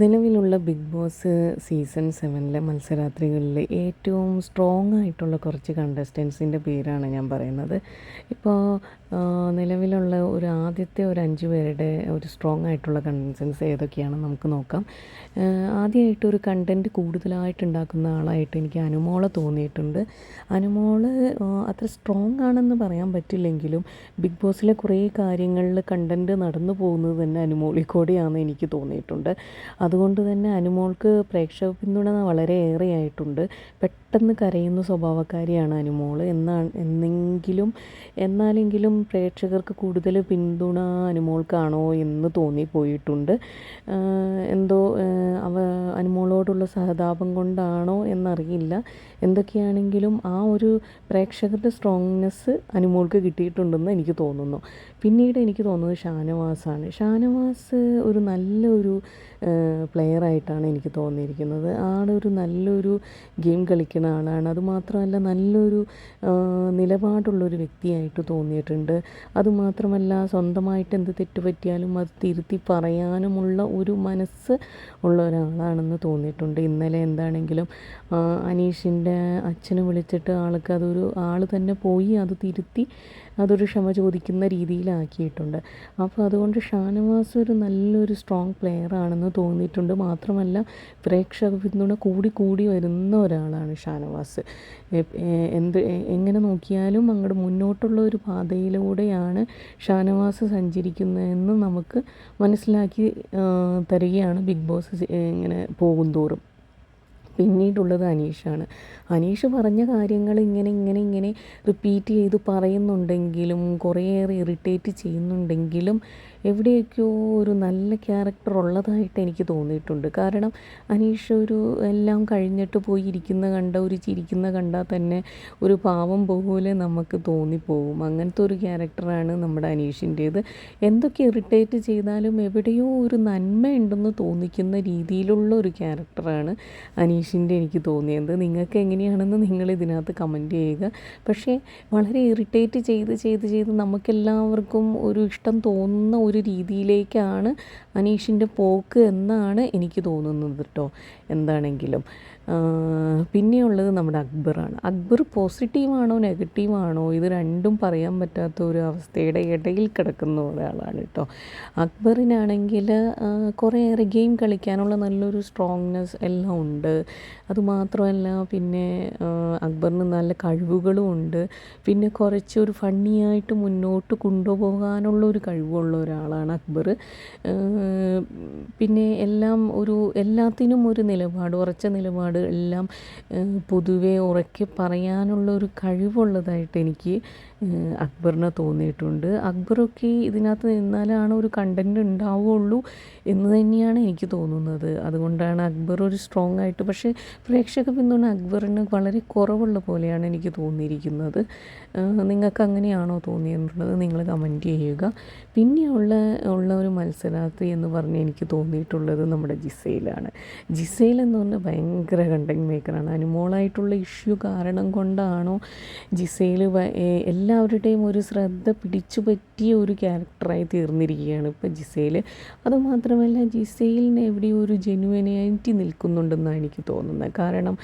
നിലവിലുള്ള big boss season സെവനിലെ മത്സരാത്രികളിലെ ഏറ്റവും സ്ട്രോങ് ആയിട്ടുള്ള കുറച്ച് കണ്ടസ്റ്റൻസിന്റെ പേരാണ് ഞാൻ പറയുന്നത്. ഇപ്പോൾ നിലവിലുള്ള ഒരു ആദ്യത്തെ ഒരു അഞ്ച് പേരുടെ ഒരു സ്ട്രോങ് ആയിട്ടുള്ള കണ്ടൻസൻസ് ഏതൊക്കെയാണെന്ന് നമുക്ക് നോക്കാം. ആദ്യമായിട്ട് ഒരു കണ്ടന്റ് കൂടുതലായിട്ട് ഉണ്ടാക്കുന്ന ആളായിട്ട് എനിക്ക് അനുമോളെ തോന്നിയിട്ടുണ്ട്. അനുമോൾ അത്ര സ്ട്രോങ് ആണെന്ന് പറയാൻ പറ്റില്ലെങ്കിലും ബിഗ് ബോസിലെ കുറേ കാര്യങ്ങളിൽ കണ്ടന്റ് നടന്നു പോകുന്നത് തന്നെ അനുമോളിൽ കൂടെയാണെന്ന് എനിക്ക് തോന്നിയിട്ടുണ്ട്. അതുകൊണ്ട് തന്നെ അനുമോൾക്ക് പ്രേക്ഷക പിന്തുണ വളരെ ഏറെയായിട്ടുണ്ട്. പെട്ടെന്ന് കരയുന്ന സ്വഭാവക്കാരിയാണ് അനുമോൾ എന്നാണ് എന്നെങ്കിലും എന്നാലെങ്കിലും പ്രേക്ഷകർക്ക് കൂടുതൽ പിന്തുണ അനുമോൾക്കാണോ എന്ന് തോന്നിപ്പോയിട്ടുണ്ട്. എന്തോ അവ അനുമോളോടുള്ള സഹതാപം കൊണ്ടാണോ എന്നറിയില്ല. എന്തൊക്കെയാണെങ്കിലും ആ ഒരു പ്രേക്ഷകരുടെ സ്ട്രോങ്നെസ് അനുമോൾക്ക് കിട്ടിയിട്ടുണ്ടെന്ന് എനിക്ക് തോന്നുന്നു. പിന്നീട് എനിക്ക് തോന്നുന്നത് ഷാനവാസാണ്. ഷാനവാസ് ഒരു നല്ലൊരു പ്ലെയർ ആയിട്ടാണ് എനിക്ക് തോന്നിയിരിക്കുന്നത്. ആളൊരു നല്ലൊരു ഗെയിം കളിക്കുന്ന ആളാണ്. അതുമാത്രമല്ല നല്ലൊരു നിലപാടുള്ളൊരു വ്യക്തിയായിട്ട് തോന്നിയിട്ടുണ്ട്. അതുമാത്രമല്ല സ്വന്തമായിട്ട് എന്ത് തെറ്റുപറ്റിയാലും അത് തിരുത്തി പറയാനുമുള്ള ഒരു മനസ്സ് ഉള്ള ഒരാളാണെന്ന് തോന്നിയിട്ടുണ്ട്. ഇന്നലെ എന്താണെങ്കിലും അനീഷിന്റെ അച്ഛനെ വിളിച്ചിട്ട് ആൾക്ക് അതൊരു ആൾ തന്നെ പോയി അത് തിരുത്തി അതൊരു ക്ഷമ ചോദിക്കുന്ന രീതിയിലാക്കിയിട്ടുണ്ട്. അപ്പോൾ അതുകൊണ്ട് ഷാനവാസ് ഒരു നല്ലൊരു സ്ട്രോങ് പ്ലെയർ ആണെന്ന് തോന്നിയിട്ടുണ്ട്. മാത്രമല്ല പ്രേക്ഷക പിന്തുണ കൂടി കൂടി വരുന്ന ഒരാളാണ് ഷാനവാസ്. എന്ത് എങ്ങനെ നോക്കിയാലും അങ്ങോട്ട് മുന്നോട്ടുള്ള ഒരു പാതയിലൂടെയാണ് ഷാനവാസ് സഞ്ചരിക്കുന്നതെന്ന് നമുക്ക് മനസ്സിലാക്കി തരികയാണ് ബിഗ് ബോസ് ഇങ്ങനെ പോകും തോറും പിന്നീടുള്ളത് അനീഷാണ്. അനീഷ് പറഞ്ഞ കാര്യങ്ങൾ ഇങ്ങനെ ഇങ്ങനെ ഇങ്ങനെ റിപ്പീറ്റ് ചെയ്ത് പറയുന്നുണ്ടെങ്കിലും കുറേയേറെ ഇറിറ്റേറ്റ് ചെയ്യുന്നുണ്ടെങ്കിലും എവിടെയൊക്കെയോ ഒരു നല്ല ക്യാരക്ടർ ഉള്ളതായിട്ട് എനിക്ക് തോന്നിയിട്ടുണ്ട്. കാരണം അനീഷ് ഒരു എല്ലാം കഴിഞ്ഞിട്ട് പോയി ഇരിക്കുന്ന കണ്ട ഒരു ചിരിക്കുന്ന കണ്ടാൽ തന്നെ ഒരു പാവം പോലെ നമുക്ക് തോന്നിപ്പോവും. അങ്ങനത്തെ ഒരു ക്യാരക്ടറാണ് നമ്മുടെ അനീഷിന്റേത്. എന്തൊക്കെ ഇറിറ്റേറ്റ് ചെയ്താലും എവിടെയോ ഒരു നന്മ ഉണ്ടെന്ന് തോന്നിക്കുന്ന രീതിയിലുള്ള ഒരു ക്യാരക്ടറാണ് അനീഷിന്റെ എനിക്ക് തോന്നിയത്. നിങ്ങൾക്ക് എങ്ങനെയാണെന്ന് നിങ്ങൾ ഇതിനകത്ത് കമന്റ് ചെയ്യുക. പക്ഷേ വളരെ ഇറിറ്റേറ്റ് ചെയ്ത് ചെയ്ത് ചെയ്ത് നമുക്കെല്ലാവർക്കും ഒരു ഇഷ്ടം തോന്നുന്ന ഒരു രീതിയിലേക്കാണ് അനീഷിന്റെ പോക്ക് എന്നാണ് എനിക്ക് തോന്നുന്നത് കേട്ടോ എന്താണെങ്കിലും. പിന്നെയുള്ളത് നമ്മുടെ അക്ബറാണ്. അക്ബർ പോസിറ്റീവാണോ നെഗറ്റീവാണോ ഇത് രണ്ടും പറയാൻ പറ്റാത്ത ഒരു അവസ്ഥയുടെ ഇടയിൽ കിടക്കുന്ന ഒരാളാണ് കേട്ടോ. അക്ബറിനാണെങ്കിൽ കുറേയേറെ ഗെയിം കളിക്കാനുള്ള നല്ലൊരു സ്ട്രോങ്നെസ് എല്ലാം ഉണ്ട്. അതുമാത്രമല്ല പിന്നെ അക്ബറിന് നല്ല കഴിവുകളും ഉണ്ട്. പിന്നെ കുറച്ചൊരു ഫണ്ണിയായിട്ട് മുന്നോട്ട് കൊണ്ടുപോകാനുള്ള ഒരു കഴിവുള്ള ഒരാളാണ് അക്ബർ. പിന്നെ എല്ലാം ഒരു എല്ലാത്തിനും ഒരു നിലപാട് ഉറച്ച നിലപാട് എല്ലാം പൊതുവെ ഉറക്കെ പറയാനുള്ള ഒരു കഴിവുള്ളതായിട്ട് എനിക്ക് അക്ബറിനെ തോന്നിയിട്ടുണ്ട്. അക്ബറൊക്കെ ഇതിനകത്ത് നിന്നാലാണ് ഒരു കണ്ടന്റ് ഉണ്ടാവുകയുള്ളൂ എന്ന് തന്നെയാണ് എനിക്ക് തോന്നുന്നത്. അതുകൊണ്ടാണ് അക്ബർ ഒരു സ്ട്രോങ് ആയിട്ട് പക്ഷേ പ്രേക്ഷക പിന്തുണ അക്ബറിന് വളരെ കുറവുള്ള പോലെയാണ് എനിക്ക് തോന്നിയിരിക്കുന്നത്. നിങ്ങൾക്ക് അങ്ങനെയാണോ തോന്നിയെന്നുള്ളത് നിങ്ങൾ കമന്റ് ചെയ്യുക. പിന്നെയുള്ള ഉള്ള ഒരു മത്സരാർത്ഥി എന്ന് പറഞ്ഞ് എനിക്ക് തോന്നിയിട്ടുള്ളത് നമ്മുടെ ജിസയിലാണ് ജിസയിൽ എന്ന് പറഞ്ഞാൽ ഭയങ്കര കണ്ടന്റ് മേക്കറാണ് അനുമോളായിട്ടുള്ള ഇഷ്യൂ കാരണം കൊണ്ടാണോ ജിസയിൽ എല്ലാവരുടെയും ഒരു ശ്രദ്ധ പിടിച്ചു പറ്റിയ ഒരു ക്യാരക്ടറായി തീർന്നിരിക്കുകയാണ് ഇപ്പോൾ ജിസയിൽ അതുമാത്രമല്ല ജിസയിലിന് എവിടെയും ഒരു ജെനുവനായിട്ട് നിൽക്കുന്നുണ്ടെന്നാണ് എനിക്ക് തോന്നുന്നത്. കാരണം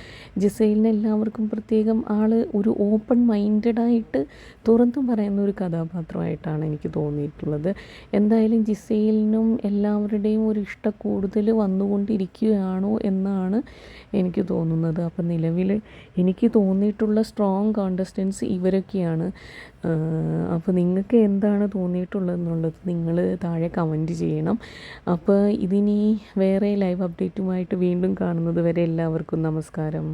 ജിസയിലിന് എല്ലാവർക്കും പ്രത്യേകം ആൾ ഒരു ഓപ്പൺ മൈൻഡഡായിട്ട് തുറന്നു പറയുന്ന ഒരു കഥാപാത്രമായിട്ടാണ് എനിക്ക് തോന്നിയിട്ടുള്ളത്. എന്തായാലും ജിസയിലിനും എല്ലാവരുടെയും ഒരു ഇഷ്ട കൂടുതൽ വന്നുകൊണ്ടിരിക്കുകയാണോ എന്നാണ് എനിക്ക് തോന്നുന്നത്. അപ്പം നിലവിൽ എനിക്ക് തോന്നിയിട്ടുള്ള സ്ട്രോങ് കോണ്ടസ്റ്റൻസ് ഇവരൊക്കെയാണ്. അപ്പോൾ നിങ്ങൾക്ക് എന്താണ് തോന്നിയിട്ടുള്ളതെന്നുള്ളത് നിങ്ങൾ താഴെ കമന്റ് ചെയ്യണം. അപ്പോൾ ഇതിനി വേറെ ലൈവ് അപ്ഡേറ്റുമായിട്ട് വീണ്ടും കാണുന്നത് വരെ എല്ലാവർക്കും നമസ്കാരം.